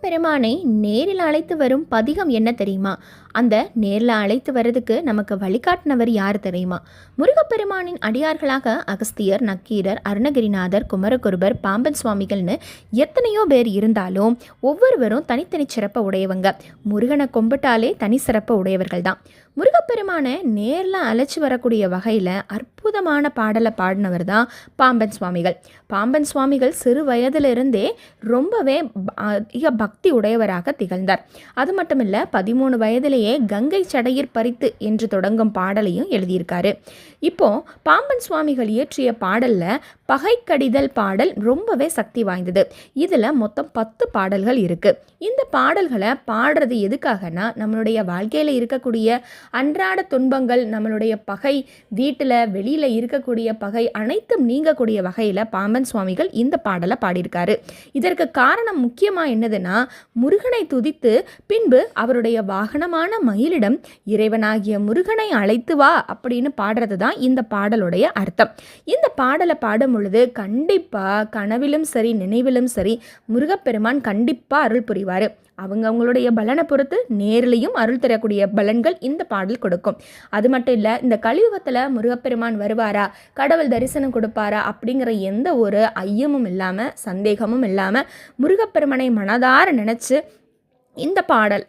முருகப்பெருமானை நேரில் அழைத்து வரும் பதிகம் என்ன தெரியுமா? அந்த நேரில் அழைத்து வர்றதுக்கு நமக்கு வழிகாட்டினவர் யார் தெரியுமா? முருகப்பெருமானின் அடியார்களாக அகஸ்தியர் நக்கீரர் அருணகிரிநாதர் குமரகுருபர் பாம்பன் சுவாமிகள்னு எத்தனையோ பேர் இருந்தாலும் ஒவ்வொருவரும் தனித்தனி சிறப்பை உடையவங்க. முருகனை கும்பிட்டாலே தனி சிறப்பை உடையவர்கள் தான். முருகப்பெருமானை நேரில் அழைச்சி வரக்கூடிய வகையில் அற்புதமான பாடலை பாடினவர் தான் பாம்பன் சுவாமிகள். பாம்பன் சுவாமிகள் சிறு வயதிலிருந்தே ரொம்பவே அதிக பக்தி உடையவராக திகழ்ந்தார். அது மட்டும் இல்லை பதிமூணு வயதிலேயே கங்கை சடையிற் பறித்து என்று தொடங்கும் பாடலையும் எழுதியிருக்காரு. இப்போ பாம்பன் சுவாமிகள் இயற்றிய பாடலில் பகைக்கடிதல் பாடல் ரொம்பவே சக்தி வாய்ந்தது. இதில் மொத்தம் பத்து பாடல்கள் இருக்குது இந்த பாடல்களை பாடுறது எதுக்காகனா நம்மளுடைய வாழ்க்கையில் இருக்கக்கூடிய அன்றாட துன்பங்கள் நம்மளுடைய பகை வீட்டில் வெளியில் இருக்கக்கூடிய பகை அனைத்தும் நீங்கக்கூடிய வகையில் பாம்பன் சுவாமிகள் இந்த பாடலை பாடியிருக்காரு. இதற்கு காரணம் முக்கியமாக என்னதுன்னா முருகனை துதித்து பின்பு அவருடைய வாகனமான மயிலிடம் இறைவனாகிய முருகனை அழைத்து வா அப்படின்னு பாடுறது தான் இந்த பாடலுடைய அர்த்தம். இந்த பாடலை பாடும் பொழுது கண்டிப்பாக கனவிலும் சரி நினைவிலும் சரி முருகப்பெருமான் கண்டிப்பாக அருள் புரிவார். அவங்க அவங்களுடைய பலனை பொறுத்து நேர்லையும் அருள் தரக்கூடிய பலன்கள் இந்த பாடல் கொடுக்கும். அது மட்டும் இல்லை இந்த கலியுகத்தில் முருகப்பெருமான் வருவாரா? கடவுள் தரிசனம் கொடுப்பாரா? அப்படிங்கிற எந்த ஒரு ஐயமும் இல்லாமல் சந்தேகமும் இல்லாமல் முருகப்பெருமனை மனதார நினச்சி இந்த பாடல்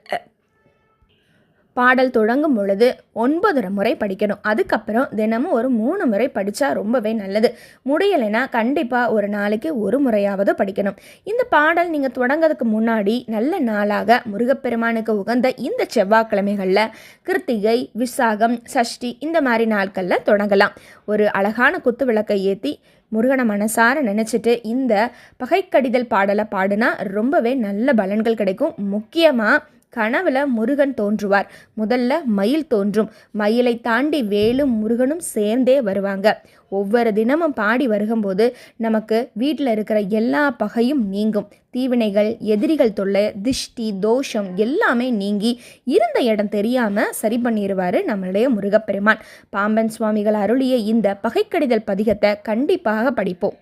பாடல் தொடங்கும் பொழுது ஒன்பதரை முறை படிக்கணும். அதுக்கப்புறம் தினமும் ஒரு மூணு முறை படித்தா ரொம்பவே நல்லது. முடியலைன்னா கண்டிப்பாக ஒரு நாளைக்கு ஒரு முறையாவது படிக்கணும். இந்த பாடல் நீங்கள் தொடங்கிறதுக்கு முன்னாடி நல்ல நாளாக முருகப்பெருமானுக்கு உகந்த இந்த செவ்வாய்க்கிழமைகளில் கிருத்திகை விசாகம் சஷ்டி இந்த மாதிரி நாட்களில் தொடங்கலாம். ஒரு அழகான குத்து விளக்கை ஏற்றி முருகனை மனசார நினச்சிட்டு இந்த பகைக்கடிதல் பாடலை பாடினா ரொம்பவே நல்ல பலன்கள் கிடைக்கும். முக்கியமாக கனவுல முருகன் தோன்றுவார். முதல்ல மயில் தோன்றும். மயிலை தாண்டி வேலும் முருகனும் சேர்ந்தே வருவாங்க. ஒவ்வொரு தினமும் பாடி வருகும்போது நமக்கு வீட்டில் இருக்கிற எல்லா பகையும் நீங்கும். தீவினைகள் எதிரிகள் தொல்லை திஷ்டி தோஷம் எல்லாமே நீங்கி இருந்த இடம் தெரியாமல் சரி பண்ணிடுவார் நம்மளுடைய முருகப்பெருமான். பாம்பன் சுவாமிகள் அருளிய இந்த பகைக்கடிதல் பதிகத்தை கண்டிப்பாக படிப்போம்.